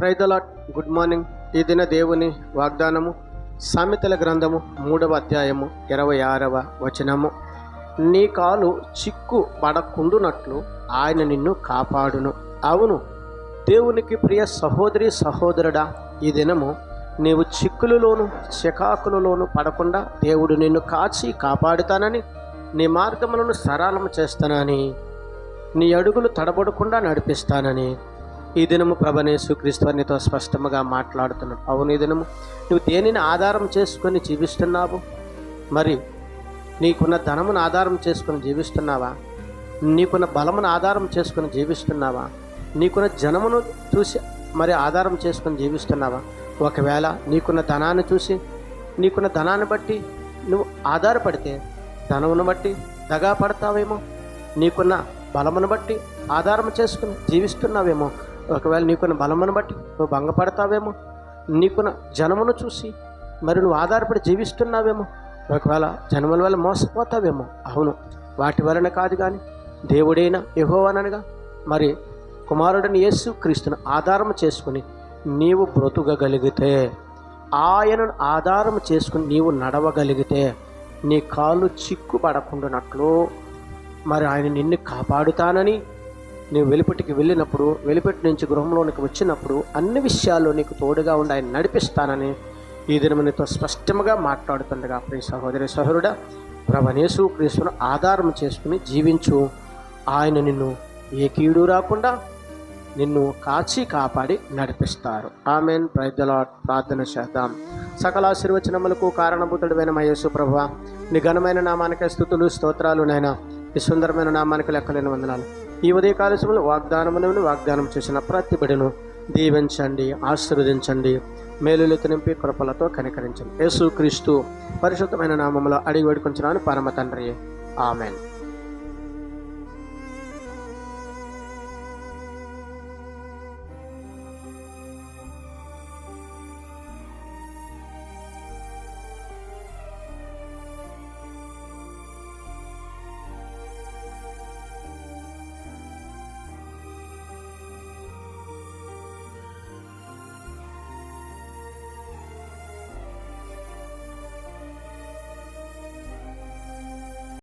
Praise the Lord good morning ఈ దిన దేవుని వాగ్దానము సామెతల గ్రంథము మూడవ అధ్యాయము ఇరవై ఆరవ వచనము. నీ కాలు చిక్కు పడకుండునట్లు ఆయన నిన్ను కాపాడును. అవును దేవునికి ప్రియ సహోదరి సహోదరుడా ఈ దినము నీవు చిక్కులలోను చికాకులలోను పడకుండా దేవుడు నిన్ను కాచి కాపాడుతానని నీ మార్గములను సరళము చేస్తానని నీ అడుగులు తడబడకుండా నడిపిస్తానని ఈ దినము ప్రభనేసు క్రీస్తునితో స్పష్టముగా మాట్లాడుతున్నాడు. అవును ఈ దినము నువ్వు దేనిని ఆధారం చేసుకొని జీవిస్తున్నావు? మరి నీకున్న ధనమును ఆధారం చేసుకొని జీవిస్తున్నావా? నీకున్న బలమును ఆధారం చేసుకొని జీవిస్తున్నావా? నీకున్న జనమును చూసి మరి ఆధారం చేసుకొని జీవిస్తున్నావా? ఒకవేళ నీకున్న ధనాన్ని చూసి నీకున్న ధనాన్ని బట్టి నువ్వు ఆధారపడితే ధనమును బట్టి దగా పడతావేమో నీకున్న బలమును బట్టి ఆధారం చేసుకుని జీవిస్తున్నావేమో? ఒకవేళ నీకున్న బలమును బట్టి నువ్వు భంగపడతావేమో నీకున్న జనమును చూసి మరి నువ్వు ఆధారపడి జీవిస్తున్నావేమో ఒకవేళ జనముల వల్ల మోసపోతావేమో. అవును వాటి వలన కాదు కానీ దేవుడైన యహోవనగా మరి కుమారుడిని యేసు క్రీస్తును ఆధారం చేసుకుని నీవు బ్రతుకగలిగితే ఆయనను ఆధారం చేసుకుని నీవు నడవగలిగితే నీ కాళ్ళు చిక్కుపడకుండానట్లు మరి ఆయన నిన్ను కాపాడుతానని నీవు వెలుపటికి వెళ్ళినప్పుడు వెలుపటి నుంచి గృహంలోనికి వచ్చినప్పుడు అన్ని విషయాల్లో నీకు తోడుగా ఉండి ఆయన నడిపిస్తానని ఈ దినము నీతో స్పష్టంగా మాట్లాడుతుండగా ప్రియ సహోదరి సహోదరుడా ప్రభనేసు క్రీస్తును ఆధారం చేసుకుని జీవించు. ఆయన నిన్ను ఏ కీడు రాకుండా నిన్ను కాచి కాపాడి నడిపిస్తారు. ఆమెన్. ప్రజల ప్రార్థన చేద్దాం. సకల ఆశీర్వచనములకు కారణభూతుడమైన మయేసు ప్రభ నీ ఘనమైన నామానికి స్థుతులు స్తోత్రాలు నైనా ఈ సుందరమైన నామానికి లెక్కలేని వందనాలు. ఈ ఉదయ కాలశంలో వాగ్దానమును వాగ్దానం చేసిన ప్రతి బిడను దీవించండి ఆశీర్వదించండి మేలులెత్తు నింపి కృపలతో కనికరించండి. యేసు క్రీస్తు పరిశుద్ధమైన నామంలో అడిగి వేడుకొంచున్నాను పరమ తండ్రి. ఆమెన్.